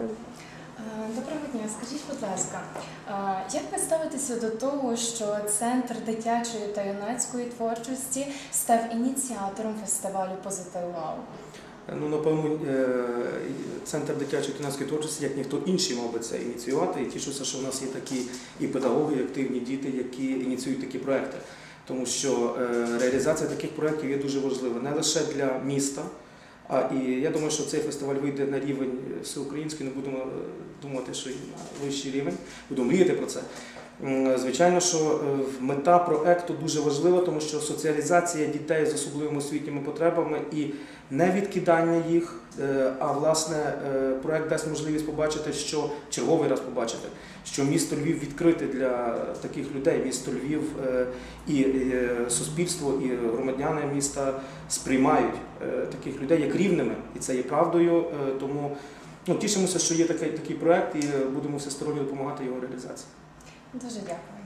Е, Доброго дня, скажіть, будь ласка, е, як ви ставитеся до того, що Центр дитячої та юнацької творчості став ініціатором фестивалю Позитив Вау? Ну, напевно, е, центр дитячої та юнацької творчості, як ніхто інший, мав би це ініціювати. І тішуся, що в нас є такі і педагоги, і активні діти, які ініціюють такі проекти. Тому що е, реалізація таких проєктів є дуже важлива не лише для міста, а і я думаю, що цей фестиваль вийде на рівень всеукраїнський, не будемо е, думати, що на вищий рівень, будемо мріяти про це. Звичайно, що е, мета проекту дуже важлива, тому що соціалізація дітей з особливими освітніми потребами і не відкидання їх, е, а власне е, проект дасть можливість побачити, що черговий раз побачити, що місто Львів відкрите для таких людей. Місто Львів і суспільство, і громадяни міста сприймають таких людей як рівними, і це є правдою. Тому ну, тішимося, що є такий, такий проект, і будемо всесторонньо допомагати його реалізації. Дуже дякую.